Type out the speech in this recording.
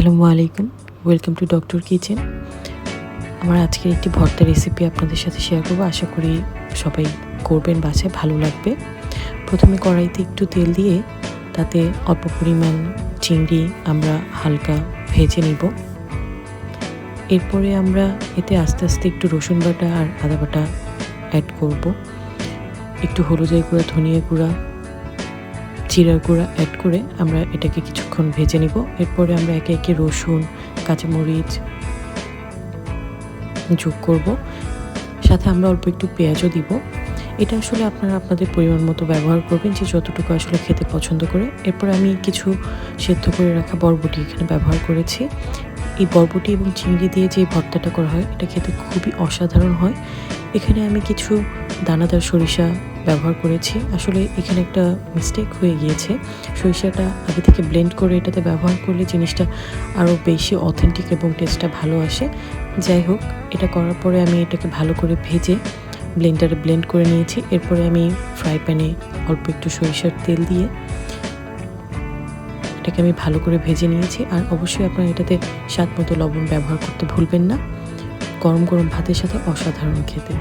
আসসালামু আলাইকুম। Welcome to doctor kitchen আমার আজকের একটি ভর্তা রেসিপি আপনাদের সাথে শেয়ার করব। আশা করি সবাই করবেন, বাসায় ভালো লাগবে। প্রথমে কড়াইতে একটু তেল দিয়ে তাতে অল্প পরিমাণ চিংড়ি আমরা হালকা ভেজে নিব। এরপরে আমরা এতে আস্তে আস্তে একটু রসুন বাটা আর আদা বাটা অ্যাড করব। একটু হলুদের গুঁড়া, ধনিয়া গুঁড়া জিরার গুঁড়া অ্যাড করে আমরা এটাকে কিছুক্ষণ ভেজে নিব। এরপরে আমরা একে একে রসুন, কাঁচামরিচ যোগ করব। সাথে আমরা অল্প একটু পেঁয়াজও দিব। এটা আসলে আপনারা আপনাদের পরিমাণ মতো ব্যবহার করবেন যে যতটুকু আসলে খেতে পছন্দ করে। এরপর আমি কিছু সেদ্ধ করে রাখা বরবটি এখানে ব্যবহার করেছি। এই বরবটি এবং চিংড়ি দিয়ে যে ভর্তাটা করা হয়, এটা খেতে খুবই অসাধারণ হয়। এখানে আমি কিছু দানাদার সরিষা ব্যবহার করেছি। আসলে এখানে একটা মিস্টেক হয়ে গিয়েছে। সরিষাটা আগে থেকে ব্লেন্ড করে এটাতে ব্যবহার করলে জিনিসটা আরও বেশি অথেন্টিক এবং টেস্টটা ভালো আসে। যাই হোক, এটা করার পরে আমি এটাকে ভালো করে ভেজে ব্লেন্ডারে ব্লেন্ড করে নিয়েছি। এরপরে আমি ফ্রাই প্যানে অল্প একটু সরিষার তেল দিয়ে এটাকে আমি ভালো করে ভেজে নিয়েছি। আর অবশ্যই আপনারা এটাতে স্বাদ মতো লবণ ব্যবহার করতে ভুলবেন না। গরম গরম ভাতের সাথে অসাধারণ খেতে।